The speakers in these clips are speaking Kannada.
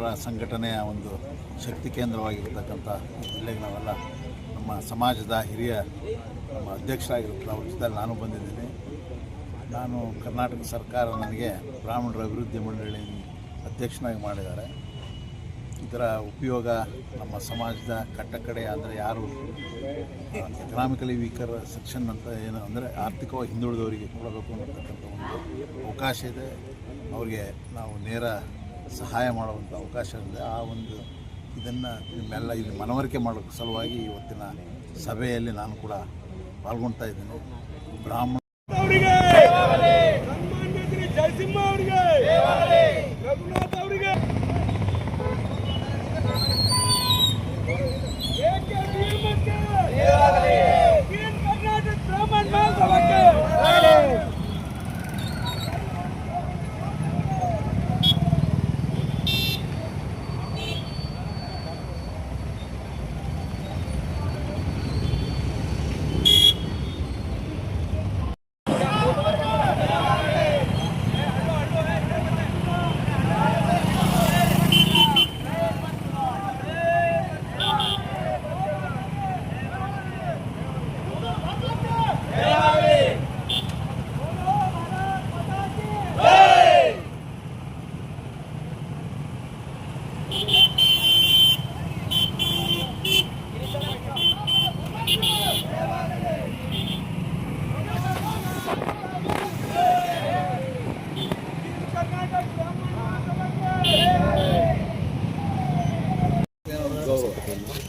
ಬ್ರಾಹ್ಮಣರ ಸಂಘಟನೆಯ ಒಂದು ಶಕ್ತಿ ಕೇಂದ್ರವಾಗಿರ್ತಕ್ಕಂಥ ಜಿಲ್ಲೆಗೆ ನಾವೆಲ್ಲ ನಮ್ಮ ಸಮಾಜದ ಹಿರಿಯ ನಮ್ಮ ಅಧ್ಯಕ್ಷರಾಗಿರ್ತಾರೆ ಅವ್ರ ಜೊತೆ ನಾನು ಬಂದಿದ್ದೀನಿ. ನಾನು ಕರ್ನಾಟಕ ಸರ್ಕಾರ ನನಗೆ ಬ್ರಾಹ್ಮಣರ ಅಭಿವೃದ್ಧಿ ಮಂಡಳಿ ಅಧ್ಯಕ್ಷನಾಗಿ ಮಾಡಿದ್ದಾರೆ. ಇದರ ಉಪಯೋಗ ನಮ್ಮ ಸಮಾಜದ ಕಟ್ಟಕಡೆ ಅಂದರೆ ಯಾರು ಎಕನಾಮಿಕಲಿ ವೀಕರ್ ಸೆಕ್ಷನ್ ಅಂತ ಏನು ಅಂದರೆ ಆರ್ಥಿಕವಾಗಿ ಹಿಂದುಳಿದವರಿಗೆ ಕೊಡಬೇಕು ಅನ್ನತಕ್ಕಂಥ ಒಂದು ಅವಕಾಶ ಇದೆ. ಅವರಿಗೆ ನಾವು ನೇರ ಸಹಾಯ ಮಾಡುವಂಥ ಅವಕಾಶ ಇದೆ ಆ ಒಂದು ಇದನ್ನು ನಿಮ್ಮೆಲ್ಲ ಇಲ್ಲಿ ಮನವರಿಕೆ ಮಾಡೋ ಸಲುವಾಗಿ ಇವತ್ತಿನ ಸಭೆಯಲ್ಲಿ ನಾನು ಕೂಡ ಪಾಲ್ಗೊಳ್ತಾ ಇದ್ದೀನಿ. ಬ್ರಾಹ್ಮಣ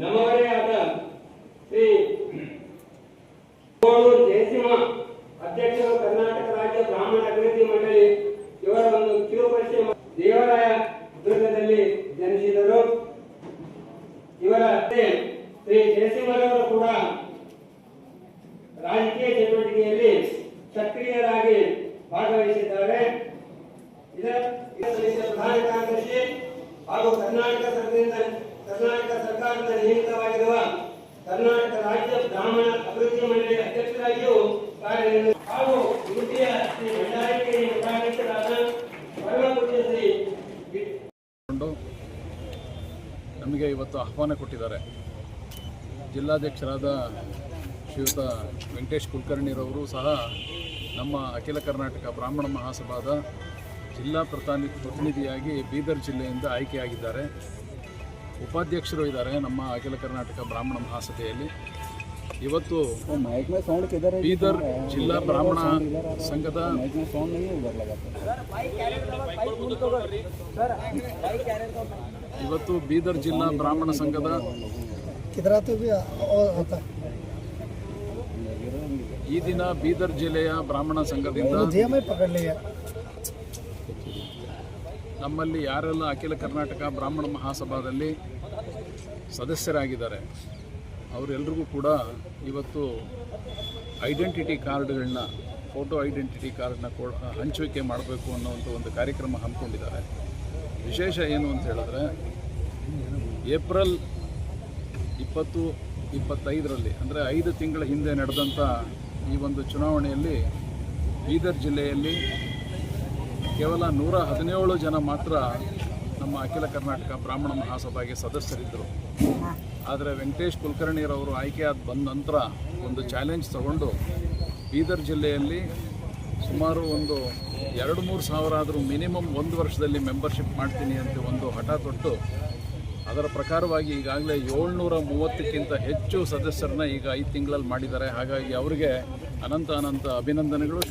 ನಮ್ಮವರೇ ಆದ ಶ್ರೀ ಜಯಸಿಂಹ, ಅಧ್ಯಕ್ಷರು ಕರ್ನಾಟಕ ರಾಜ್ಯ ಬ್ರಾಹ್ಮಣ ಅಭಿವೃದ್ಧಿ ಮಂಡಳಿ, ಇವರ ಒಂದು ಕಿರುಪರಿಚಯ ದೇವರಾಯ ದುರ್ಗದಲ್ಲಿ ಜನಿಸಿದರು. ಇವರ ಶ್ರೀ ಜಯಸಿಂಹರವರು ಕೂಡ ರಾಜಕೀಯ ಚಟುವಟಿಕೆಯಲ್ಲಿ ಸಕ್ರಿಯರಾಗಿ ಭಾಗವಹಿಸಿದ್ದಾರೆ. ಇದರ ಪ್ರಧಾನ ಕಾರ್ಯದರ್ಶಿ ಹಾಗೂ ಕರ್ನಾಟಕ ಕರ್ನಾಟಕ ನೇಮಿತವಾಗಿರುವ ಕರ್ನಾಟಕ ರಾಜ್ಯ ಬ್ರಾಹ್ಮಣ ಅಭಿವೃದ್ಧಿ ಮಂಡಳಿ ಅಧ್ಯಕ್ಷರಾಗಿಯೂ ಕಾರ್ಯನಿರ್ವಹಿಸಿ ಹಾಗೂ ಯುಟಿಯ ಶ್ರೀ ಭಂಡಾರಿಕೆ ಮಠಾಧೀಶರಾದ ಪರಮಪೂಜ್ಯ ಶ್ರೀ ನಮಗೆ ಇವತ್ತು ಆಹ್ವಾನ ಕೊಟ್ಟಿದ್ದಾರೆ. ಜಿಲ್ಲಾಧ್ಯಕ್ಷರಾದ ಶ್ರೀಯುತ ವೆಂಕಟೇಶ್ ಕುಲಕರ್ಣಿರವರು ಸಹ ನಮ್ಮ ಅಖಿಲ ಕರ್ನಾಟಕ ಬ್ರಾಹ್ಮಣ ಮಹಾಸಭಾದ ಜಿಲ್ಲಾ ಪ್ರತಾನಿ ಪ್ರತಿನಿಧಿಯಾಗಿ ಬೀದರ್ ಜಿಲ್ಲೆಯಿಂದ ಆಯ್ಕೆಯಾಗಿದ್ದಾರೆ. ಉಪಾಧ್ಯಕ್ಷರು ಇದ್ದಾರೆ ನಮ್ಮ ಅಖಿಲ ಕರ್ನಾಟಕ ಬ್ರಾಹ್ಮಣ ಮಹಾಸಭೆಯಲ್ಲಿ. ಇವತ್ತು ಬೀದರ್ ಜಿಲ್ಲಾ ಬ್ರಾಹ್ಮಣ ಸಂಘದ ಇವತ್ತು ಬೀದರ್ ಜಿಲ್ಲಾ ಬ್ರಾಹ್ಮಣ ಸಂಘದ ಈ ದಿನ ಬೀದರ್ ಜಿಲ್ಲೆಯ ಬ್ರಾಹ್ಮಣ ಸಂಘದಿಂದ ನಮ್ಮಲ್ಲಿ ಯಾರೆಲ್ಲ ಅಖಿಲ ಕರ್ನಾಟಕ ಬ್ರಾಹ್ಮಣ ಮಹಾಸಭಾದಲ್ಲಿ ಸದಸ್ಯರಾಗಿದ್ದಾರೆ, ಅವರೆಲ್ರಿಗೂ ಕೂಡ ಇವತ್ತು ಐಡೆಂಟಿಟಿ ಕಾರ್ಡ್ಗಳನ್ನ ಫೋಟೋ ಐಡೆಂಟಿಟಿ ಕಾರ್ಡ್ನ ಕೊ, ಹಂಚುವಿಕೆ ಮಾಡಬೇಕು ಅನ್ನೋವಂಥ ಒಂದು ಕಾರ್ಯಕ್ರಮ ಹಮ್ಮಿಕೊಂಡಿದ್ದಾರೆ. ವಿಶೇಷ ಏನು ಅಂತ ಹೇಳಿದ್ರೆ, ಏಪ್ರಿಲ್ ಇಪ್ಪತ್ತು, ಇಪ್ಪತ್ತೈದರಲ್ಲಿ, ಅಂದರೆ ಐದು ತಿಂಗಳ ಹಿಂದೆ ನಡೆದಂಥ ಈ ಒಂದು ಚುನಾವಣೆಯಲ್ಲಿ ಬೀದರ್ ಜಿಲ್ಲೆಯಲ್ಲಿ ಕೇವಲ ನೂರ ಹದಿನೇಳು ಜನ ಮಾತ್ರ ನಮ್ಮ ಅಖಿಲ ಕರ್ನಾಟಕ ಬ್ರಾಹ್ಮಣ ಮಹಾಸಭೆಗೆ ಸದಸ್ಯರಿದ್ದರು. ಆದರೆ ವೆಂಕಟೇಶ್ ಕುಲಕರ್ಣಿರವರು ಆಯ್ಕೆಯಾದ ಬಂದ ನಂತರ ಒಂದು ಚಾಲೆಂಜ್ ತಗೊಂಡು ಬೀದರ್ ಜಿಲ್ಲೆಯಲ್ಲಿ ಸುಮಾರು ಒಂದು ಎರಡು ಮೂರು ಸಾವಿರ ಆದರೂ ಮಿನಿಮಮ್ ಒಂದು ವರ್ಷದಲ್ಲಿ ಮೆಂಬರ್ಶಿಪ್ ಮಾಡ್ತೀನಿ ಅಂತ ಒಂದು ಹಠ ತೊಟ್ಟು ಅದರ ಪ್ರಕಾರವಾಗಿ ಈಗಾಗಲೇ ಏಳ್ನೂರ ಮೂವತ್ತಕ್ಕಿಂತ ಹೆಚ್ಚು ಸದಸ್ಯರನ್ನ ಈಗ ಐದು ತಿಂಗಳಲ್ಲಿ ಮಾಡಿದ್ದಾರೆ. ಹಾಗಾಗಿ ಅವರಿಗೆ ಅನಂತ ಅನಂತ ಅಭಿನಂದನೆಗಳು.